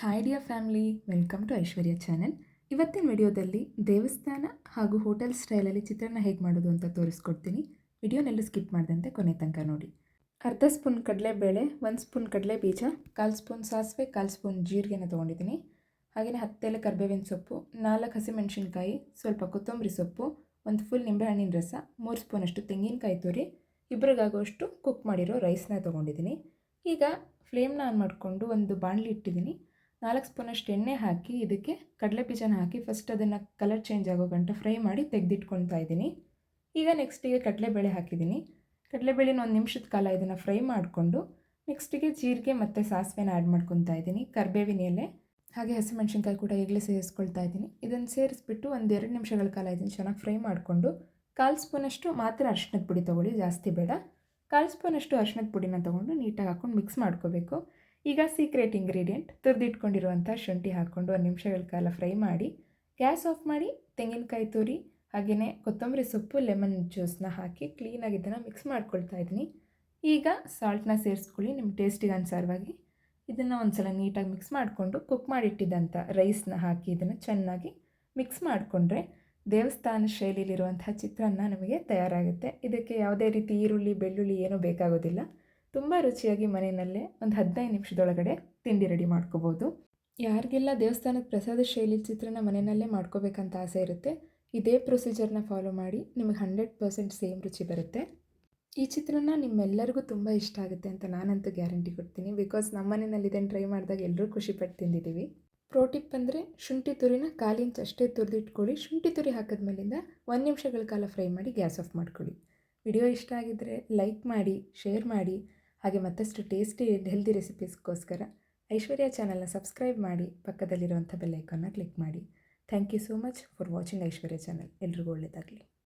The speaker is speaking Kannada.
Hi dear family welcome to Aishwarya channel ಇವತ್ತಿನ ವಿಡಿಯೋದಲ್ಲಿ ದೇವಸ್ಥಾನ ಹಾಗೂ ಹೋಟೆಲ್ ಸ್ಟೈಲಲ್ಲಿ ಚಿತ್ರಾನ್ನ ಹೇಗೆ ಮಾಡೋದು ಅಂತ ತೋರಿಸ್ಕೊಡ್ತೀನಿ. ವಿಡಿಯೋನೆಲ್ಲೂ ಸ್ಕಿಪ್ ಮಾಡಿದಂತೆ ಕೊನೆ ತನಕ ನೋಡಿ. ಅರ್ಧ ಸ್ಪೂನ್ ಕಡಲೆಬೇಳೆ, ಒಂದು ಸ್ಪೂನ್ ಕಡಲೆ ಬೀಜ ಕಾಲು ಸ್ಪೂನ್ ಸಾಸಿವೆ, ಕಾಲು ಸ್ಪೂನ್ ಜೀರಿಗೆನ ತೊಗೊಂಡಿದ್ದೀನಿ. ಹಾಗೆಯೇ ಹತ್ತೆಲೆ ಕರ್ಬೇವಿನ ಸೊಪ್ಪು, ನಾಲ್ಕು ಹಸಿಮೆಣಸಿನ್ಕಾಯಿ, ಸ್ವಲ್ಪ ಕೊತ್ತಂಬರಿ ಸೊಪ್ಪು, ಒಂದು ಫುಲ್ ನಿಂಬೆಹಣ್ಣಿನ ರಸ, ಮೂರು ಸ್ಪೂನಷ್ಟು ತೆಂಗಿನಕಾಯಿ ತುರಿ ಇಬ್ಬರಿಗಾಗುವಷ್ಟು ಕುಕ್ ಮಾಡಿರೋ ರೈಸ್ನ ತೊಗೊಂಡಿದ್ದೀನಿ. ಈಗ ಫ್ಲೇಮ್ನ ಆನ್ ಮಾಡಿಕೊಂಡು ಒಂದು ಬಾಣಲಿ ಇಟ್ಟಿದ್ದೀನಿ. ನಾಲ್ಕು ಸ್ಪೂನಷ್ಟು ಎಣ್ಣೆ ಹಾಕಿ ಇದಕ್ಕೆ ಕಡಲೆ ಬೀಜನ ಹಾಕಿ ಫಸ್ಟ್ ಅದನ್ನು ಕಲರ್ ಚೇಂಜ್ ಆಗೋ ಗಂಟ ಫ್ರೈ ಮಾಡಿ ತೆಗೆದಿಟ್ಕೊಳ್ತಾ ಇದ್ದೀನಿ. ಈಗ ನೆಕ್ಸ್ಟಿಗೆ ಕಡಲೆಬೇಳೆ ಹಾಕಿದ್ದೀನಿ. ಕಡಲೆಬೇಳೆನ ಒಂದು ನಿಮಿಷದ ಕಾಲ ಇದನ್ನು ಫ್ರೈ ಮಾಡಿಕೊಂಡು ನೆಕ್ಸ್ಟಿಗೆ ಜೀರಿಗೆ ಮತ್ತು ಸಾಸಿವೆನ ಆ್ಯಡ್ ಮಾಡ್ಕೊತಾ ಇದ್ದೀನಿ. ಕರ್ಬೇವಿನ ಎಲೆ, ಹಾಗೆ ಹಸಿಮೆಣ್ಸಿನ್ಕಾಯಿ ಕೂಡ ಈಗಲೇ ಸೇರಿಸ್ಕೊಳ್ತಾ ಇದ್ದೀನಿ. ಇದನ್ನು ಸೇರಿಸ್ಬಿಟ್ಟು ಒಂದು ಎರಡು ನಿಮಿಷಗಳ ಕಾಲ ಇದನ್ನು ಚೆನ್ನಾಗಿ ಫ್ರೈ ಮಾಡಿಕೊಂಡು ಕಾಲು ಸ್ಪೂನಷ್ಟು ಮಾತ್ರ ಅರಿಶಿನದ ಪುಡಿ ತೊಗೊಳ್ಳಿ, ಜಾಸ್ತಿ ಬೇಡ. ಕಾಲು ಸ್ಪೂನಷ್ಟು ಅರಿಶಿನದ ಪುಡಿನ ತೊಗೊಂಡು ನೀಟಾಗಿ ಹಾಕ್ಕೊಂಡು ಮಿಕ್ಸ್ ಮಾಡ್ಕೋಬೇಕು. ಈಗ ಸೀಕ್ರೆಟ್ ಇಂಗ್ರೀಡಿಯೆಂಟ್ ತುರಿದಿಟ್ಕೊಂಡಿರುವಂಥ ಶುಂಠಿ ಹಾಕ್ಕೊಂಡು ಒಂದು ನಿಮಿಷಗಳ ಕಾಲ ಫ್ರೈ ಮಾಡಿ, ಗ್ಯಾಸ್ ಆಫ್ ಮಾಡಿ, ತೆಂಗಿನಕಾಯಿ ತುರಿ ಹಾಗೆಯೇ ಕೊತ್ತಂಬರಿ ಸೊಪ್ಪು ಲೆಮನ್ ಜ್ಯೂಸ್ನ ಹಾಕಿ ಕ್ಲೀನಾಗಿ ಇದನ್ನು ಮಿಕ್ಸ್ ಮಾಡ್ಕೊಳ್ತಾ ಇದ್ದೀನಿ. ಈಗ ಸಾಲ್ಟ್ನ ಸೇರಿಸ್ಕೊಳ್ಳಿ ನಿಮ್ಮ ಟೇಸ್ಟಿಗೆ ಅನುಸಾರವಾಗಿ ಇದನ್ನು ಒಂದು ಸಲ ನೀಟಾಗಿ ಮಿಕ್ಸ್ ಮಾಡಿಕೊಂಡು ಕುಕ್ ಮಾಡಿಟ್ಟಿದ್ದಂಥ ರೈಸ್ನ ಹಾಕಿ ಇದನ್ನು ಚೆನ್ನಾಗಿ ಮಿಕ್ಸ್ ಮಾಡಿಕೊಂಡ್ರೆ ದೇವಸ್ಥಾನ ಶೈಲಿಲಿರುವಂತಹ ಚಿತ್ರಾನ್ನ ನಮಗೆ ತಯಾರಾಗುತ್ತೆ. ಇದಕ್ಕೆ ಯಾವುದೇ ರೀತಿ ಈರುಳ್ಳಿ, ಬೆಳ್ಳುಳ್ಳಿ ಏನೂ ಬೇಕಾಗೋದಿಲ್ಲ. ತುಂಬ ರುಚಿಯಾಗಿ ಮನೆಯಲ್ಲೇ ಒಂದು ಹದಿನೈದು ನಿಮಿಷದೊಳಗಡೆ ತಿಂಡಿ ರೆಡಿ ಮಾಡ್ಕೋಬೋದು. ಯಾರಿಗೆಲ್ಲ ದೇವಸ್ಥಾನದ ಪ್ರಸಾದ ಶೈಲಿ ಚಿತ್ರನ ಮನೆಯಲ್ಲೇ ಮಾಡ್ಕೋಬೇಕಂತ ಆಸೆ ಇರುತ್ತೆ, ಇದೇ ಪ್ರೊಸೀಜರ್ನ ಫಾಲೋ ಮಾಡಿ ನಿಮಗೆ ಹಂಡ್ರೆಡ್ ಪರ್ಸೆಂಟ್ ಸೇಮ್ ರುಚಿ ಬರುತ್ತೆ. ಈ ಚಿತ್ರನ ನಿಮ್ಮೆಲ್ಲರಿಗೂ ತುಂಬ ಇಷ್ಟ ಆಗುತ್ತೆ ಅಂತ ನಾನಂತೂ ಗ್ಯಾರಂಟಿ ಕೊಡ್ತೀನಿ ಬಿಕಾಸ್ ನಮ್ಮ ಮನೆಯಲ್ಲಿ ಇದನ್ನು ಟ್ರೈ ಮಾಡಿದಾಗ ಎಲ್ಲರೂ ಖುಷಿಪಟ್ಟು ತಿಂದಿದ್ದೀವಿ. ಪ್ರೋಟಿಪ್ ಅಂದರೆ ಶುಂಠಿ ತುರಿನ ಕಾಲು ಅಷ್ಟೇ ತುರಿದಿಟ್ಕೊಳ್ಳಿ, ಶುಂಠಿ ತುರಿ ಹಾಕಿದ್ಮೇಲಿಂದ ಒಂದು ನಿಮಿಷಗಳ ಕಾಲ ಫ್ರೈ ಮಾಡಿ ಗ್ಯಾಸ್ ಆಫ್ ಮಾಡ್ಕೊಳ್ಳಿ. ವಿಡಿಯೋ ಇಷ್ಟ ಆಗಿದ್ದರೆ ಲೈಕ್ ಮಾಡಿ ಶೇರ್ ಮಾಡಿ. ಹಾಗೆ ಮತ್ತಷ್ಟು ಟೇಸ್ಟಿ ಹೆಲ್ದಿ ರೆಸಿಪೀಸ್ಗೋಸ್ಕರ ಐಶ್ವರ್ಯ ಚಾನಲ್ನ ಸಬ್ಸ್ಕ್ರೈಬ್ ಮಾಡಿ, ಪಕ್ಕದಲ್ಲಿರುವಂಥ ಬೆಲ್ಲೈಕನ್ನ ಕ್ಲಿಕ್ ಮಾಡಿ. Thank you so much for watching Aishwarya channel ಎಲ್ರಿಗೂ ಒಳ್ಳೆಯದಾಗಲಿ